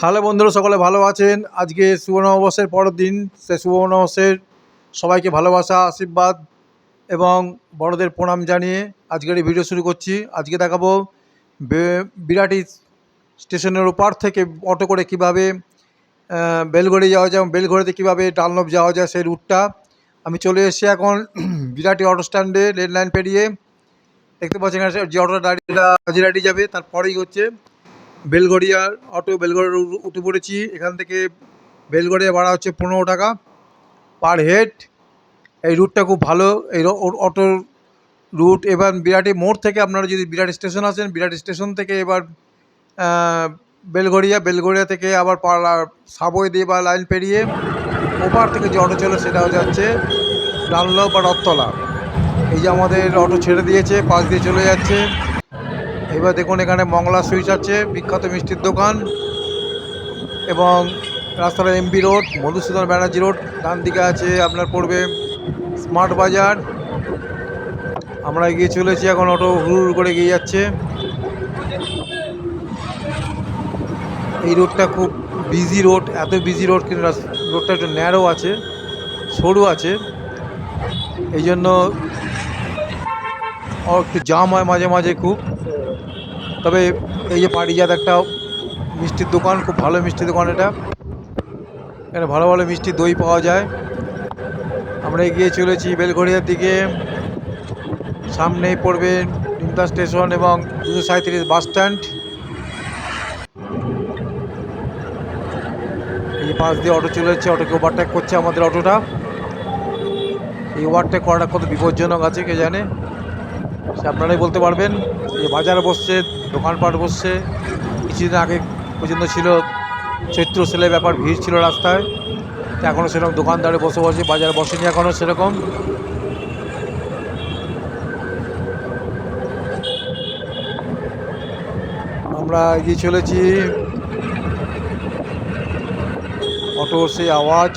Hello বন্ধুরা, সকলে ভালো আছেন? আজকে নববর্ষের পরের দিন। সে নববর্ষের সবাইকে ভালোবাসা, আশীর্বাদ এবং বড়দের প্রণাম জানিয়ে আজকের এই ভিডিও শুরু করছি। আজকে দেখাবো বিরাটি স্টেশনের ওপার থেকে অটো করে কীভাবে বেলঘড়ি যাওয়া যায় এবং বেলঘড়িতে কীভাবে ডালনব যাওয়া যায় সেই রুটটা। আমি চলে এসেছি এখন বিরাটি অটো স্ট্যান্ডে, রেল লাইন পেরিয়ে। দেখতে এখানে যে অটোটা দাঁড়িয়ে যাবে, তারপরেই হচ্ছে বেলগড়িয়ার অটো বেলগড়িয়া উ- উঠে পড়েছি। এখান থেকে বেলগড়িয়া ভাড়া হচ্ছে পনেরো টাকা পার হেড। এই রুটটা খুব ভালো। এই অটোর রুট এবার বিরাটি মোড় থেকে আপনারা যদি বিরাট স্টেশন আসেন বিরাট স্টেশন থেকে এবার আহ, বেলগড়িয়া বেলগড়িয়া থেকে আবার পাড়া- সাবওয়ে দিয়ে বা লাইন পেরিয়ে ওপার থেকে যে অটো চলে সেটা হচ্ছে ডানলপ বা রথতলা। এই যে আমাদের অটো ছেড়ে দিয়েছে পাশ দিয়ে চলে যাচ্ছে। এবার দেখুন এখানে মংলা সুইচ আছে, বিখ্যাত মিষ্টির দোকান। এবং রাস্তার MB road Madhusudan Banerjee road ডান দিকে আছে আপনার পড়বে স্মার্ট বাজার আমরা এগিয়ে চলেছি এখন অটো হুড় হুড় করে এগিয়ে যাচ্ছে। এই রোডটা খুব বিজি রোড এত বিজি রোড কিন্তু রোডটা একটু ন্যারো আছে, সরু আছে। এই জন্য একটু জাম হয় মাঝে মাঝে খুব। তবে এই যে পারিজাত একটা মিষ্টির দোকান, খুব ভালো মিষ্টির দোকান এটা। এখানে ভালো ভালো মিষ্টি দই পাওয়া যায়। আমরা এগিয়ে চলেছি বেলঘড়িয়ার দিকে। সামনেই পড়বে নিমতা স্টেশন এবং দুশো সাঁত্রিশ বাস স্ট্যান্ড। এই পাশ দিয়ে অটো চলে যাচ্ছে অটোকে ওভারটেক করছে আমাদের অটোটা। এই ওভারটেক করাটা কত বিপজ্জনক আছে কে জানে? সে আপনারাই বলতে পারবেন যে বাজার বসছে, দোকানপাট বসছে। কিছুদিন আগে পর্যন্ত ছিল চৈত্র সেলের ব্যাপার, ভিড় ছিল রাস্তায়। তো এখনও সেরকম দোকানদারে বসে বসে, বাজার বসেনি এখনও সেরকম। আমরা এগিয়ে চলেছি। অটোর সেই আওয়াজ।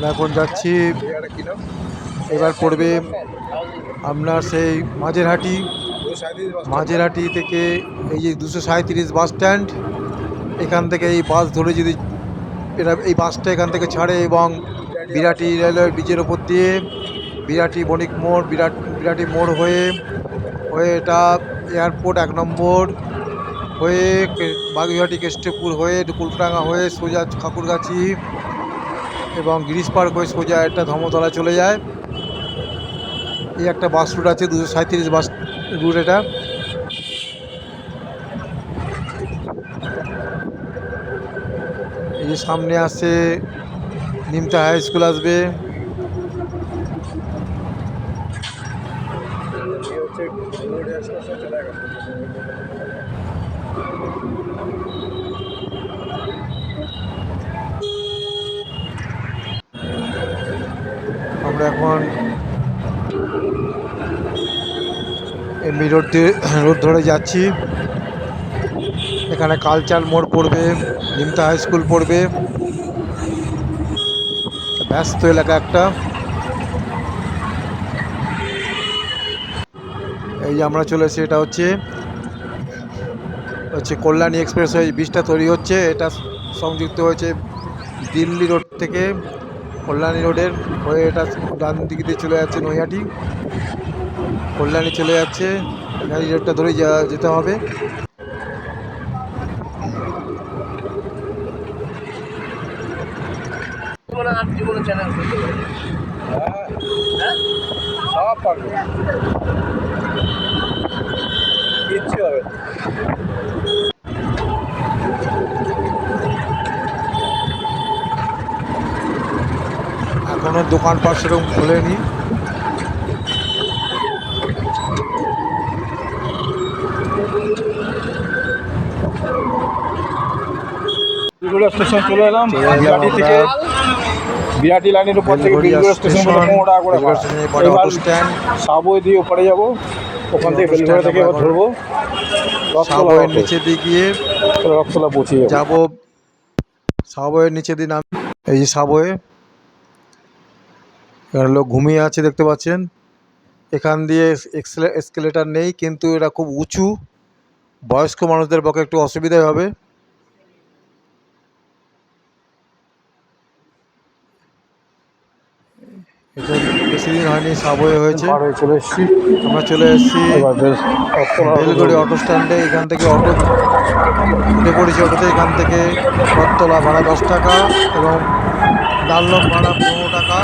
আমরা এখন যাচ্ছি। এবার পড়বে আপনার সেই মাঝেরহাটি। মাঝেরহাটি থেকে এই যে দুশো সাঁত্রিশ বাস স্ট্যান্ড, এখান থেকে এই বাস ধরে যদি এটা এই বাসটা এখান থেকে ছাড়ে এবং বিরাটি রেলওয়ে ব্রিজের ওপর দিয়ে বিরাটি বণিক মোড়, বিরাট, বিরাটি মোড় হয়ে হয়ে এটা এয়ারপোর্ট এক নম্বর, হয়ে বাগুইহাটি কেষ্টপুর হয়ে কুলফাঙ্গা হয়ে সোজা ঠাকুরগাছি এবং গিরিশ পার্ক হয়ে সোজা একটা ধর্মতলা চলে যায়। এই একটা বাস রুট আছে, দুশো সাঁত্রিশ বাস রুট এটা। এই সামনে আসছে নিমতা হাই স্কুল আসবে। আমরা এখন এমবি রোড রোড ধরে যাচ্ছি। এখানে কালচার মোড় পড়বে, নিমতা হাই স্কুল পড়বে। ব্যস্ত এলাকা একটা। এই যে আমরা চলে এসেছি, এটা হচ্ছে হচ্ছে কল্যাণী এক্সপ্রেস ওই ব্রিজটা তৈরি হচ্ছে। এটা সংযুক্ত হয়েছে দিল্লি রোড থেকে। কল্যাণী রোডের হয়ে এটা ডান দিক দিয়ে চলে যাচ্ছে নৈহাটি। কল্যাণী চলে যাচ্ছে নৈহাটি রোডটা ধরেই যেতে হবে। সব পারবে। কিচ্ছু হবে না। এখনও দোকানপাট সেরকম খোলেনি। স্টেশন চলে এলাম বিরাটি থেকে। বিরাটি লাইনের উপর থেকে বেলঘড়িয়া স্টেশন পনেরো টাকা করে এবার। সাবওয়ে দিয়ে ওপারে যাব। ওখান থেকে অটো থেকে এবার ধরবো। সাবওয়ের নিচে দিয়ে গিয়ে রথতলা পৌঁছে যাব। সাবওয়ের নিচে দিয়ে নাম এই যে সাবওয়ে এখানে লোক ঘুমিয়ে আছে দেখতে পাচ্ছেন। এখান দিয়ে এসকেলেটার নেই কিন্তু এটা খুব উঁচু। বয়স্ক মানুষদের পক্ষে একটু অসুবিধাই হবে। বেশি দিন হয়নি সাবওয়ে হয়েছে। চলে এসেছি। আমরা চলে এসেছি বেলগড়ি। অটো স্ট্যান্ডে এখান থেকে অটো উঠে পড়েছি অটোতে। এখান থেকে রথতলা ভাড়া দশ টাকা এবং ডাল্লক ভাড়া পনেরো টাকা।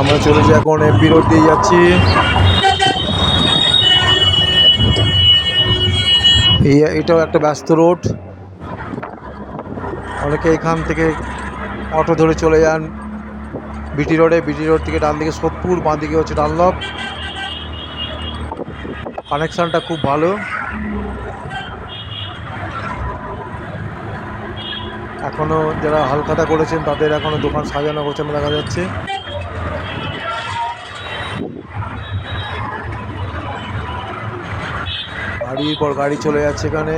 আমরা চলেছি এখন এমপি রোড দিয়ে যাচ্ছি। এই এটাও একটা ব্যস্ত রোড। অনেকে এখান থেকে অটো ধরে চলে যান বিটি রোডে বিটি রোড থেকে ডান দিকে সোদপুর বাঁ দিকে হচ্ছে ডানলপ। কানেকশানটা খুব ভালো। এখনও যারা হালখাতা করেছেন, তাদের এখনও দোকান সাজানো গোছানো দেখা যাচ্ছে। গাড়ির পর গাড়ি চলে যাচ্ছে এখানে।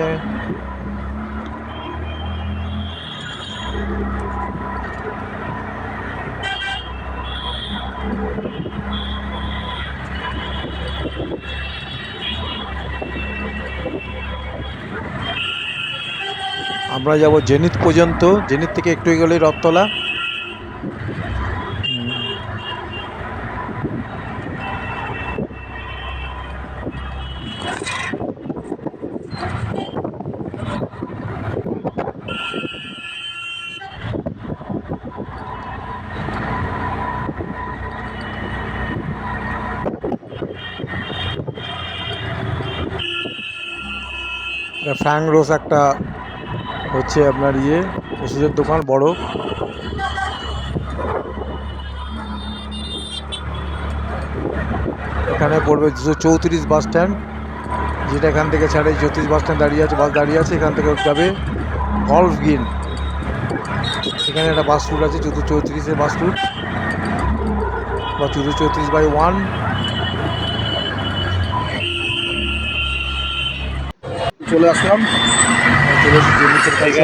আমরা যাব জেনিত পর্যন্ত। জেনিত থেকে একটু এগোলেই রথতলা। ফ্র্যাঙ্ক রোজ একটা হচ্ছে আপনার ইয়ে ওষুধের দোকান বড়। এখানে পড়বে দুশো চৌত্রিশ বাস স্ট্যান্ড, যেটা এখান থেকে ছাড়ে জ্যোতিষ বাস স্ট্যান্ড দাঁড়িয়ে আছে, বাস দাঁড়িয়ে আছে, এখান থেকে যাবে গল্ফ গিন এখানে একটা বাস রুট আছে, চৌদ্দ চৌত্রিশের বাস রুট, বা চৌদ্দ চৌত্রিশ বাই ওয়ান। চলে আসলাম। চলে এসেছি জেনিসের কাছে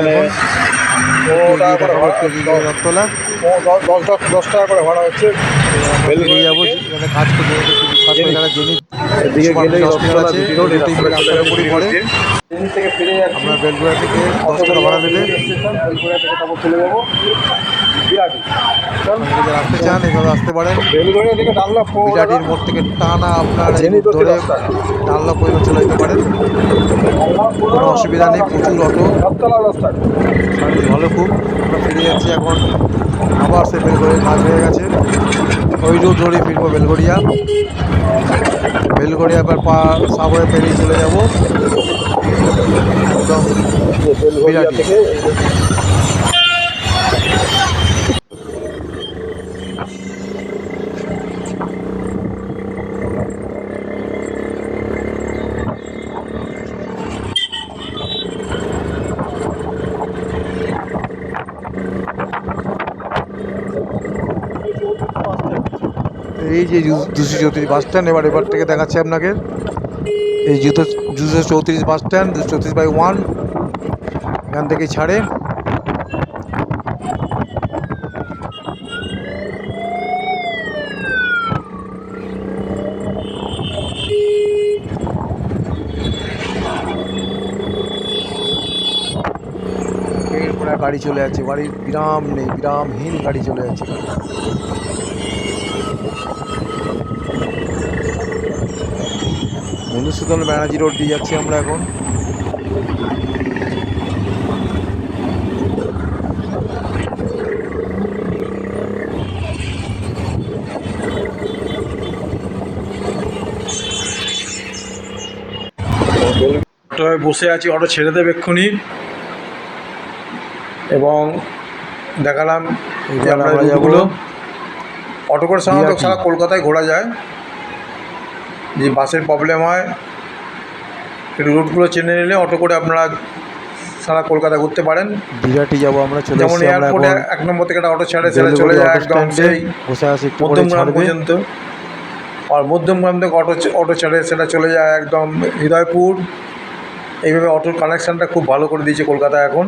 রথতলা। দশ- টাকা করে ভাড়া হচ্ছে। কাজ করতে যারা এদিকে গেলেই রথতলা আছে রোড এই তিন পড়ে। থেকে ফিরে আমরা বেলগুড়া থেকে দশ টাকা ভাড়া দেবে বেলগুড়া থেকে তারপর চলে যাব। বিরাটি। চল। আপনারা যারা আসতে চান এভাবে আসতে পারেন। থেকে বিরাটির মোড় থেকে টানা আপনার ধরে। ডানলপ পর্যন্ত চলে যেতে পারেন কোনো অসুবিধা নেই প্রচুর অটো। ভালো খুব। আমরা ফিরে যাচ্ছি এখন। আবার সে বেলগড়ির কাজ হয়ে গেছে। ওই রুট ধরে ফিরবো বেলগড়িয়া বেলগড়িয়া এবার পা সাবয়ে পেরিয়ে চলে যাব একদম বিরাটি। এই যে দুশো চৌত্রিশ বাস স্ট্যান্ড, এবার এবার থেকে দেখাচ্ছি আপনাকে। এই জুতো দুশো চৌত্রিশ বাস স্ট্যান্ড দুশো চৌত্রিশ বাই ওয়ান, এখান থেকে ছাড়ে। গাড়ি চলে যাচ্ছে গাড়ির বিরাম নেই, বিরামহীন গাড়ি চলে যাচ্ছে। মধুসূদন ব্যানার্জি রোড দিয়ে যাচ্ছি আমরা এখন। অটোয় বসে আছি অটো ছেড়ে দেবে এক্ষুনি। এবং দেখালাম যে আমরা অটো করে সাধারণত। সারা কলকাতায় ঘোরা যায়। যে বাসের প্রবলেম হয় রুটগুলো চেনে নিলে অটো করে আপনারা সারা কলকাতা ঘুরতে পারেন। বিরাটি যাব আমরা চলে যেমন এয়ারপোর্টে এক নম্বর থেকে একটা অটো ছেড়ে বেলুড় চলে যায় একদম সেই মধ্যমগ্রাম পর্যন্ত। আর মধ্যমগ্রাম থেকে অটো অটো ছেড়ে সেটা চলে যায় একদম হৃদয়পুর। এইভাবে অটোর কানেকশানটা খুব ভালো করে দিয়েছে কলকাতা এখন।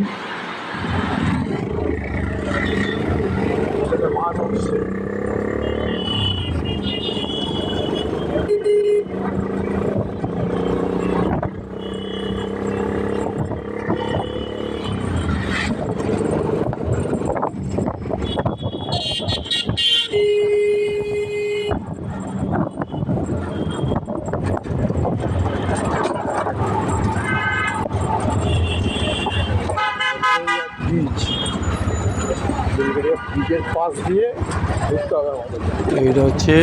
এইটা হচ্ছে,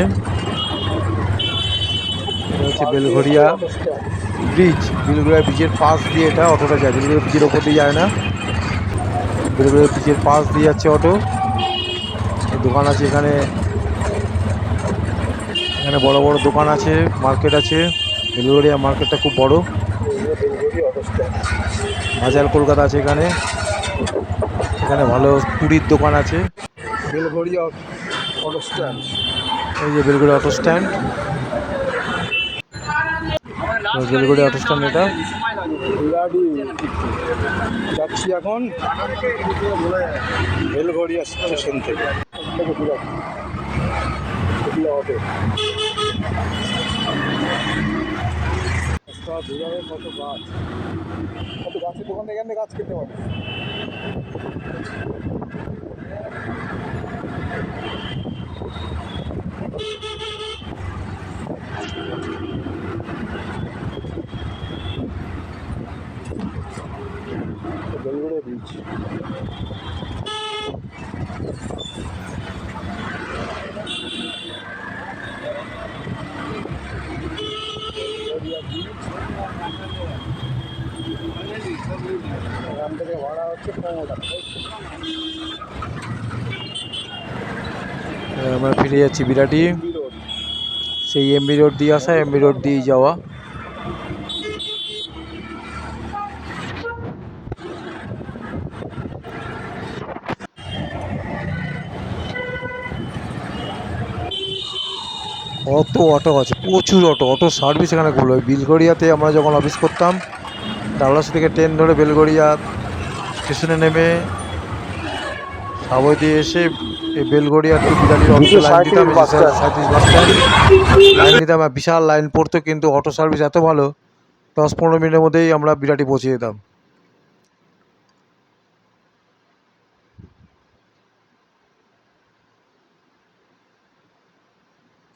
এটা হচ্ছে বেলঘরিয়া ব্রিজ বেলঘরিয়া ব্রিজের পাশ দিয়ে এটা অটোটা যায়। বেলঘরিয়া ব্রিজের ওপর দিয়ে যায় না। বেলঘরিয়া ব্রিজের পাশ দিয়ে যাচ্ছে অটো। দোকান আছে এখানে। এখানে বড় বড় দোকান আছে মার্কেট আছে। বেলঘরিয়া মার্কেটটা খুব বড়। বাজার কলকাতা আছে এখানে। এখানে ভালো পুরীর দোকান আছে। বেলগড়িয়া অটো স্ট্যান্ড এই যে Belguri auto stand Belguri auto stand এটা। যাচ্ছি এখন বেলগড়িয়া স্টেশন থেকে। থেকে অটো রাস্তা দুধারে কত গাছ কত গাছের দোকান থেকে এখানে গাছ খেতে পারে বেলগড়িয়া বীচ এখান থেকে ভাড়া হচ্ছে পনেরো টাকা আমরা ফিরে যাচ্ছি বিরাটি। সেই এমবি রোড দিয়ে আসা এমবি রোড দিয়ে যাওয়া। কত অটো আছে প্রচুর অটো। অটো সার্ভিস এখানে ওই বিলগড়িয়াতে আমরা যখন অফিস করতাম ডালহাসি থেকে ট্রেন ধরে বেলগড়িয়া স্টেশনে নেমে সাবই দিয়ে এসে এই বেলগড়িয়া টু বিরালির অফিসে লাইন দিতাম সাঁত্রিশ বাস স্ট্যান্ড লাইন দিতাম আর বিশাল লাইন পড়তো কিন্তু অটো সার্ভিস এত ভালো দশ পনেরো মিনিটের মধ্যেই আমরা বিরাটি পৌঁছে যেতাম।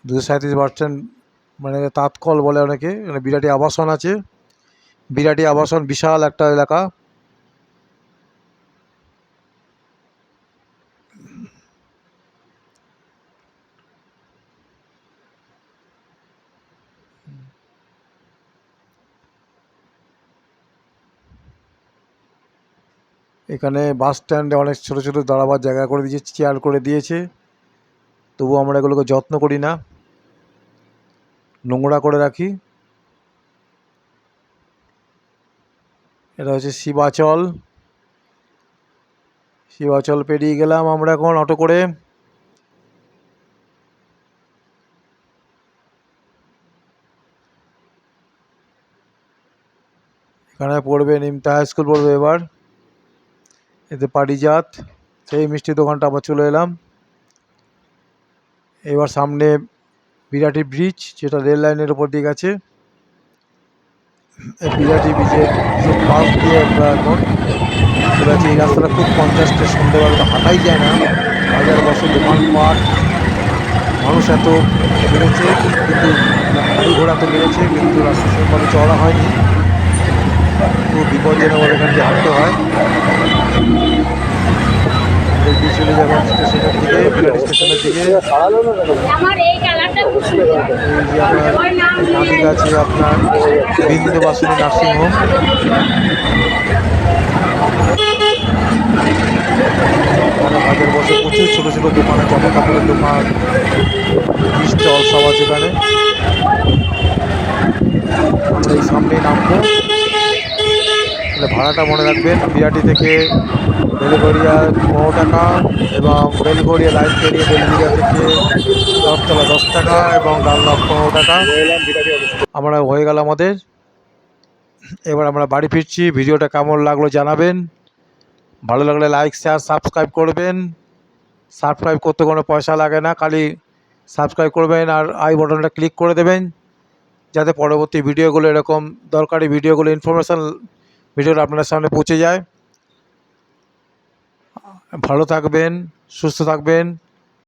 দুশো সাঁত্রিশ বাস স্ট্যান্ড মানে তাঁতকল বলে অনেকে মানে বিরাটি আবাসন আছে। বিরাটি আবাসন বিশাল একটা এলাকা। এখানে বাস স্ট্যান্ডে অনেক ছোটো ছোটো দাঁড়াবার জায়গা করে দিয়েছে, চেয়ার করে দিয়েছে। তবু আমরা এগুলোকে যত্ন করি না। নোংরা করে রাখি। এটা হচ্ছে শিবাচল। শিবাচল পেরিয়ে গেলাম আমরা এখন অটো করে। এখানে পড়বে নিমতা হাই স্কুল পড়বে এবার। এতে পারিজাত সেই মিষ্টি দোকানটা আবার চলে এলাম। এবার সামনে বিরাটি ব্রিজ, যেটা রেল লাইনের উপর দিয়ে গেছে। এই বিরাটি ব্রিজের পাশ দিয়ে আমরা এখন এই রাস্তাটা খুব কনজাস্টেড সন্ধ্যেবেলা হাঁটাই যায় না। বাজার বসে দোকানপাট মানুষ এত বেড়েছে, কিন্তু গাড়ি ঘোড়া তো বেড়েছে, কিন্তু রাস্তা সেরকমভাবে চড়া হয়নি। খুব বিপজ্জনক এখান দিয়ে হাঁটতে হয়। চলে যাবেন স্টেশনের দিকে স্টেশনের দিকে এই যে আপনার আছে আপনার বিন্দুবাসিনী নার্সিংহোম বাজার বসে প্রচুর ছোটো ছোটো দোকানে জামা কাপড়ের দোকান স্টল সব আছে এখানে। আমরা এই সামনেই নামবো। তাহলে ভাড়াটা মনে রাখবেন। বিআরটি থেকে বেলগড়িয়া পনেরো টাকা এবং বেলগড়িয়া লাইন পেরিয়ে বেলগড়িয়া থেকে দশতলা দশ টাকা এবং ডানলপ পনেরো টাকা। আমরা হয়ে গেল আমাদের। এবার আমরা বাড়ি ফিরছি। ভিডিওটা কেমন লাগল জানাবেন। ভালো লাগলে লাইক শেয়ার সাবস্ক্রাইব করবেন। সাবস্ক্রাইব করতে কোনো পয়সা লাগে না, খালি সাবস্ক্রাইব করবেন আর আই বটনটা ক্লিক করে দেবেন। যাতে পরবর্তী ভিডিওগুলো এরকম দরকারি ভিডিওগুলো ইনফরমেশান ভিডিওটা আপনার সামনে পৌঁছে যায়। ভালো থাকবেন সুস্থ থাকবেন।